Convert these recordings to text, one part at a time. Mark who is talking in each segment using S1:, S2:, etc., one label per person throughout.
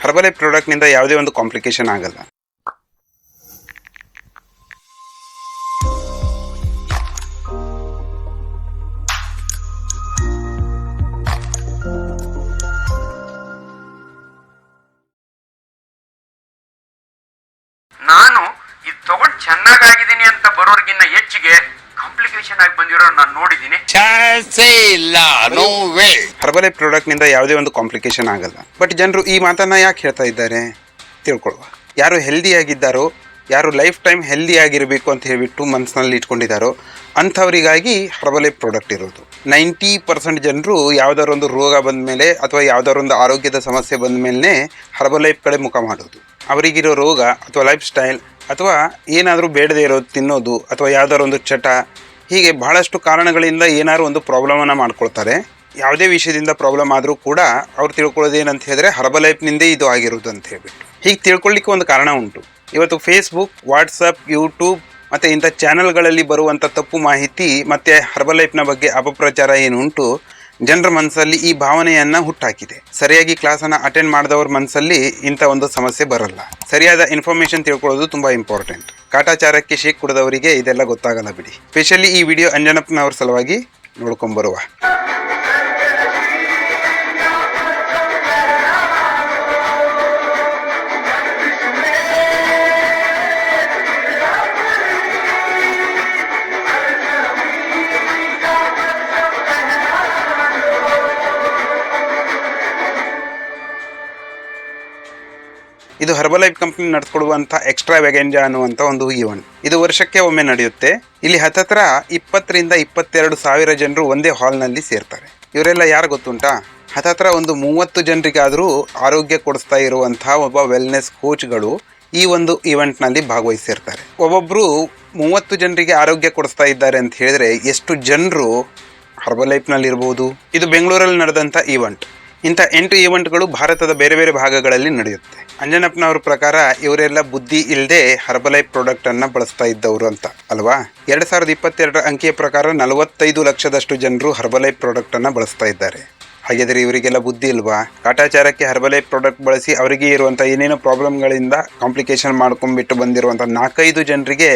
S1: Herbalife ಪ್ರಾಡಕ್ಟ್ನಿಂದ ಯಾವುದೇ ಒಂದು complication ಆಗಲ್ಲ.
S2: ನಾನು ಇದು ತಗೊಂಡು ಚೆನ್ನಾಗಾಗಿದ್ದೀನಿ ಅಂತ ಬರೋರ್ಗಿನ್ನ ಹೆಚ್ಚಿಗೆ ಕಾಂಪ್ಲಿಕೇಶನ್ ಆಗಿ ಬಂದಿರೋ ನಾನು ನೋಡಿದ್ದೀನಿ
S3: ಚಾನ್ಸೇ ಇಲ್ಲ ನೋ ವೇ
S1: ಹರ್ಬಲೈಫ್ ಪ್ರಾಡಕ್ಟ್ನಿಂದ ಯಾವುದೇ ಒಂದು ಕಾಂಪ್ಲಿಕೇಶನ್ ಆಗಲ್ಲ. ಬಟ್ ಜನರು ಈ ಮಾತನ್ನ ಯಾಕೆ ಹೇಳ್ತಾ ಇದ್ದಾರೆ? ತಿಳ್ಕೊಳ್ಳುವ. ಯಾರು ಹೆಲ್ದಿ ಆಗಿದ್ದಾರೋ ಯಾರು ಲೈಫ್ ಟೈಮ್ ಹೆಲ್ದಿ ಆಗಿರಬೇಕು ಅಂತ ಹೇಳಿಬಿಟ್ಟು ಮನಸ್ಸಿನಲ್ಲಿ ಇಟ್ಕೊಂಡಿದ್ದಾರೋ ಅಂಥವರಿಗಾಗಿ ಹರ್ಬಲೈಫ್ ಪ್ರಾಡಕ್ಟ್ ಇರೋದು. ನೈಂಟಿ ಪರ್ಸೆಂಟ್ ಜನರು ಯಾವ್ದಾದ್ರು ಒಂದು ರೋಗ ಬಂದ ಮೇಲೆ ಅಥವಾ ಯಾವ್ದಾದ್ರು ಒಂದು ಆರೋಗ್ಯದ ಸಮಸ್ಯೆ ಬಂದ ಮೇಲೆ ಹರ್ಬಲೈಫ್ ಕಡೆ ಮುಖ ಮಾಡೋದು. ಅವರಿಗಿರೋ ರೋಗ ಅಥವಾ ಲೈಫ್ ಸ್ಟೈಲ್ ಅಥವಾ ಏನಾದರೂ ಬೇಡದೇ ಇರೋದು ತಿನ್ನೋದು ಅಥವಾ ಯಾವ್ದಾದ್ರು ಒಂದು ಚಟ ಹೀಗೆ ಬಹಳಷ್ಟು ಕಾರಣಗಳಿಂದ ಏನಾದ್ರು ಒಂದು ಪ್ರಾಬ್ಲಮನ್ನು ಮಾಡ್ಕೊಳ್ತಾರೆ. ಯಾವುದೇ ವಿಷಯದಿಂದ ಪ್ರಾಬ್ಲಮ್ ಆದರೂ ಕೂಡ ಅವ್ರು ತಿಳ್ಕೊಳ್ಳೋದು ಏನಂತ ಹೇಳಿದ್ರೆ ಹರ್ಬಲೈಫ್ನಿಂದೇ ಇದು ಆಗಿರೋದು ಅಂತ ಹೇಳ್ಬಿಟ್ಟು. ಹೀಗೆ ತಿಳ್ಕೊಳ್ಳಿಕ್ಕೆ ಒಂದು ಕಾರಣ ಉಂಟು. ಇವತ್ತು ಫೇಸ್ಬುಕ್ ವಾಟ್ಸಪ್ ಯೂಟ್ಯೂಬ್ ಮತ್ತು ಇಂಥ ಚಾನೆಲ್ಗಳಲ್ಲಿ ಬರುವಂಥ ತಪ್ಪು ಮಾಹಿತಿ ಮತ್ತು ಹರ್ಬಲೈಫ್ನ ಬಗ್ಗೆ ಅಪಪ್ರಚಾರ ಏನುಂಟು ಜನರ ಮನಸ್ಸಲ್ಲಿ ಈ ಭಾವನೆಯನ್ನ ಹುಟ್ಟಾಕಿದೆ. ಸರಿಯಾಗಿ ಕ್ಲಾಸನ್ನು ಅಟೆಂಡ್ ಮಾಡಿದವ್ರ ಮನಸ್ಸಲ್ಲಿ ಇಂಥ ಒಂದು ಸಮಸ್ಯೆ ಬರಲ್ಲ. ಸರಿಯಾದ ಇನ್ಫಾರ್ಮೇಶನ್ ತಿಳ್ಕೊಳ್ಳೋದು ತುಂಬ ಇಂಪಾರ್ಟೆಂಟ್ ಕಾಟಾಚಾರಕ್ಕೆ ಶೇಕ್ ಕುಡಿದವರಿಗೆ ಇದೆಲ್ಲ ಗೊತ್ತಾಗಲ್ಲ ಬಿಡಿ. ಸ್ಪೆಷಲಿ ಈ ವಿಡಿಯೋ ಅಂಜನಪ್ಪನವ್ರ ಸಲುವಾಗಿ ನೋಡ್ಕೊಂಬರುವ ಇದು ಹರ್ಬಲೈಫ್ ಕಂಪ್ನಿ ನಡೆಸ್ಕೊಡುವಂಥ ಎಕ್ಸ್ಟ್ರಾ ವ್ಯಾಗೆಂಜಾ ಅನ್ನುವಂಥ ಒಂದು ಈವೆಂಟ್ ಇದು ವರ್ಷಕ್ಕೆ ಒಮ್ಮೆ ನಡೆಯುತ್ತೆ. ಇಲ್ಲಿ ಹತ್ತತ್ರ ಇಪ್ಪತ್ತರಿಂದ ಇಪ್ಪತ್ತೆರಡು ಸಾವಿರ ಜನರು ಒಂದೇ ಹಾಲ್ನಲ್ಲಿ ಸೇರ್ತಾರೆ. ಇವರೆಲ್ಲ ಯಾರು ಗೊತ್ತುಂಟಾ? ಹತ್ತತ್ರ ಒಂದು ಮೂವತ್ತು ಜನರಿಗಾದರೂ ಆರೋಗ್ಯ ಕೊಡಿಸ್ತಾ ಇರುವಂತಹ ಒಬ್ಬ ವೆಲ್ನೆಸ್ ಕೋಚ್ಗಳು ಈ ಒಂದು ಇವೆಂಟ್ನಲ್ಲಿ ಭಾಗವಹಿಸಿರ್ತಾರೆ ಒಬ್ಬೊಬ್ಬರು ಮೂವತ್ತು ಜನರಿಗೆ ಆರೋಗ್ಯ ಕೊಡಿಸ್ತಾ ಇದ್ದಾರೆ ಅಂತ ಹೇಳಿದ್ರೆ ಎಷ್ಟು ಜನರು ಹರ್ಬಲೈಫ್ನಲ್ಲಿ ಇರ್ಬೋದು? ಇದು ಬೆಂಗಳೂರಲ್ಲಿ ನಡೆದಂಥ ಈವೆಂಟ್ ಇಂಥ ಎಂಟು ಈವೆಂಟ್ಗಳು ಭಾರತದ ಬೇರೆ ಬೇರೆ ಭಾಗಗಳಲ್ಲಿ ನಡೆಯುತ್ತೆ. ಅಂಜನಪ್ಪನವ್ರ ಪ್ರಕಾರ ಇವರೆಲ್ಲ ಬುದ್ಧಿ ಇಲ್ಲದೆ ಹರ್ಬಲೈಫ್ ಪ್ರಾಡಕ್ಟನ್ನು ಬಳಸ್ತಾ ಇದ್ದವರು ಅಂತ, ಅಲ್ವಾ? ಎರಡು ಸಾವಿರದ ಇಪ್ಪತ್ತೆರಡರ ಅಂಕಿಯ ಪ್ರಕಾರ ನಲವತ್ತೈದು ಲಕ್ಷದಷ್ಟು ಜನರು ಹರ್ಬಲೈಫ್ ಪ್ರಾಡಕ್ಟನ್ನು ಬಳಸ್ತಾ ಇದ್ದಾರೆ. ಹಾಗಿದ್ರೆ ಇವರಿಗೆಲ್ಲ ಬುದ್ಧಿ ಇಲ್ವಾ? ಕಾಟಾಚಾರಕ್ಕೆ ಹರ್ಬಲೈಫ್ ಪ್ರಾಡಕ್ಟ್ ಬಳಸಿ ಅವರಿಗೆ ಇರುವಂಥ ಏನೇನೋ ಪ್ರಾಬ್ಲಮ್ಗಳಿಂದ ಕಾಂಪ್ಲಿಕೇಶನ್ ಮಾಡ್ಕೊಂಡ್ಬಿಟ್ಟು ಬಂದಿರುವಂಥ ನಾಲ್ಕೈದು ಜನರಿಗೆ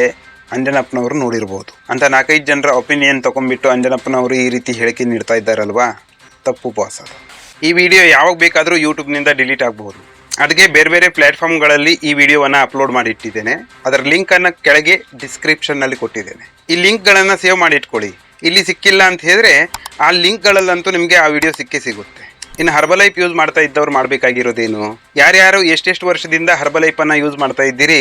S1: ಅಂಜನಪ್ಪನವರು ನೋಡಿರ್ಬೋದು. ಅಂತ ನಾಲ್ಕೈದು ಜನರ ಒಪಿನಿಯನ್ ತಗೊಂಡ್ಬಿಟ್ಟು ಅಂಜನಪ್ಪನವರು ಈ ರೀತಿ ಹೇಳಿಕೆ ನೀಡ್ತಾ ಇದ್ದಾರಲ್ವಾ? ತಪ್ಪು ಬಾಸ್ ಈ ವಿಡಿಯೋ ಯಾವಾಗ ಬೇಕಾದರೂ ಯೂಟ್ಯೂಬ್ನಿಂದ ಡಿಲೀಟ್ ಆಗಬಹುದು. ಅದಕ್ಕೆ ಬೇರೆ ಬೇರೆ ಪ್ಲ್ಯಾಟ್ಫಾರ್ಮ್ಗಳಲ್ಲಿ ಈ ವಿಡಿಯೋವನ್ನು ಅಪ್ಲೋಡ್ ಮಾಡಿ ಇಟ್ಟಿದ್ದೇನೆ ಅದರ ಲಿಂಕನ್ನು ಕೆಳಗೆ ಡಿಸ್ಕ್ರಿಪ್ಷನ್ನಲ್ಲಿ ಕೊಟ್ಟಿದ್ದೇನೆ. ಈ ಲಿಂಕ್ಗಳನ್ನು ಸೇವ್ ಮಾಡಿ ಇಟ್ಕೊಳ್ಳಿ ಇಲ್ಲಿ ಸಿಕ್ಕಿಲ್ಲ ಅಂತ ಹೇಳಿದ್ರೆ ಆ ಲಿಂಕ್ಗಳಲ್ಲಂತೂ ನಿಮಗೆ ಆ ವಿಡಿಯೋ ಸಿಕ್ಕೇ ಸಿಗುತ್ತೆ. ಇನ್ನು ಹರ್ಬಲೈಫ್ ಯೂಸ್ ಮಾಡ್ತಾ ಇದ್ದವ್ರು ಮಾಡಬೇಕಾಗಿರೋದೇನು? ಯಾರ್ಯಾರು ಎಷ್ಟೆಷ್ಟು ವರ್ಷದಿಂದ ಹರ್ಬಲೈಫನ್ನು ಯೂಸ್ ಮಾಡ್ತಾ ಇದ್ದೀರಿ?